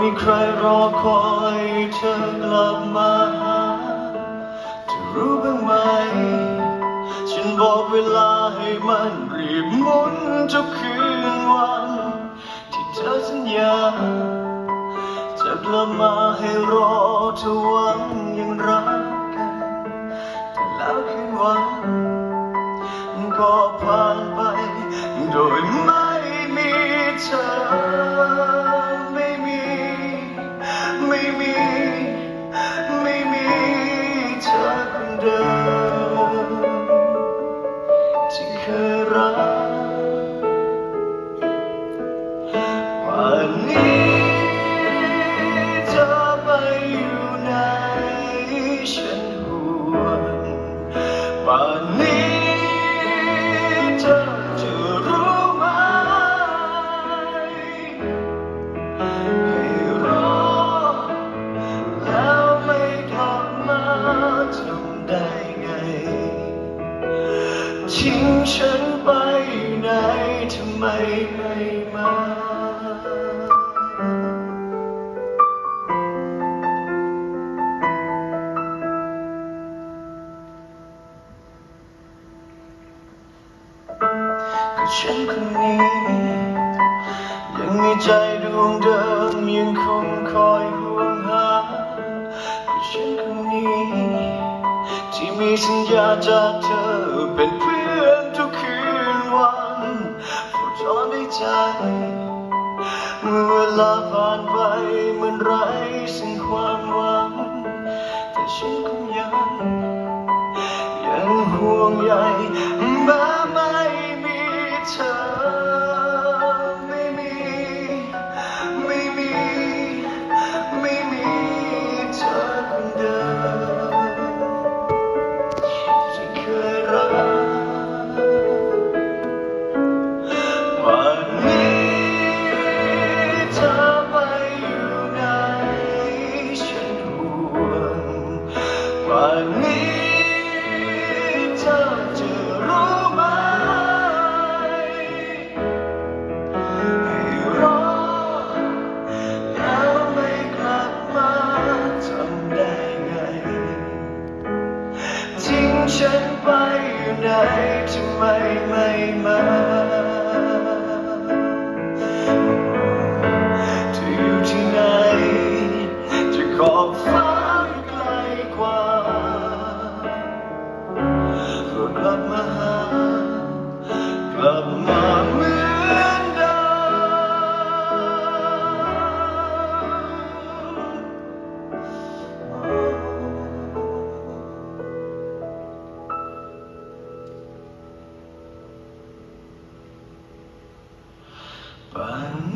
มีใครรอคอยเธอกลับมาหาจะรู้บ้างไหม ฉันบอกเวลาให้มันรีบหมุนทุกคืนวัน ที่เธอสัญญาจะกลับมาให้รอเธอหวังยังรักกัน แต่แล้วคืนวันก็ผ่านไป โดยไม่มีเธอ ไม่มี ไม่มีเธอคนเดิมที่เคยรักวันนี้ ทิ้งฉันไปไหนทำไมไม่มาก็ฉันคนนี้ ยังมีใจดวงเดิมยังคงคอยห่วงหาก็ฉันคนนี้ ที่มีสัญญาจากเธอเป็นเพื่อน เมื่อเวลาผ่านไปเหมือนไร้สิ่งความหวัง แต่ฉันคงยัง ยังห่วงใย วันนี้เธอจะรู้ไหมให้รอแล้วไม่กลับมาทำได้ไง ทิ้งฉันไปอยู่ไหนทำไมไม่มา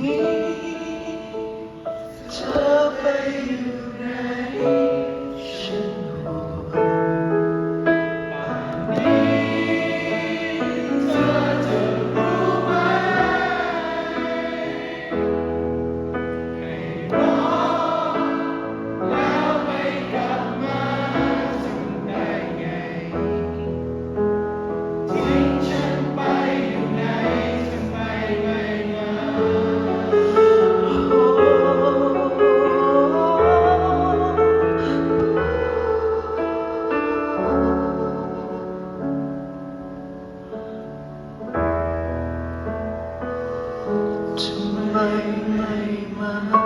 Mm-hmm. ไม่มา